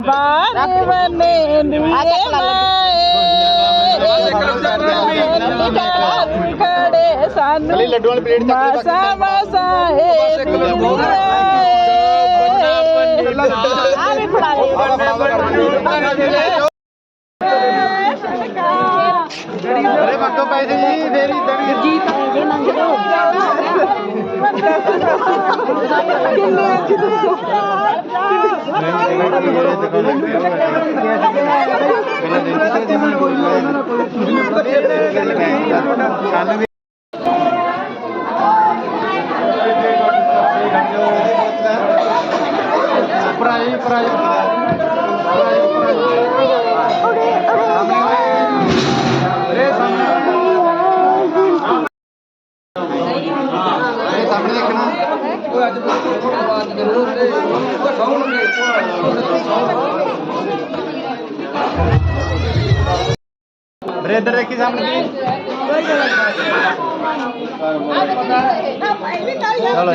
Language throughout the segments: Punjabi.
ਬਾਰੇ ਬਨੇ ਦੁਏ ਮਾਏ ਖੜੇ ਸਾਨੂੰ ਅਲੀ ਲੱਡੂ ਵਾਲੀ ਪਲੇਟ ਚੱਕ ਲਓ ਮਾਸਾ ਮਾਸਾ ਏ ਆ ਵੀ ਫੜਾ ਅਰੇ ਮੰਗੋ ਪੈਸੇ ਜੀ ਫੇਰ ਦੇਣਗੇ ਜੀ ਪ੍ਰਾਈਜ਼ ਪ੍ਰਾਈਜ਼ ਸਾਹਮਣੇ ਦੇਖਣਾ ਵੀਰੇ ਇੱਧਰ ਦੇਖੀ ਸਾਹਮਣੇ ब्रेदर रखी सामने चलो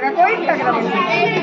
টাকা কই টাকা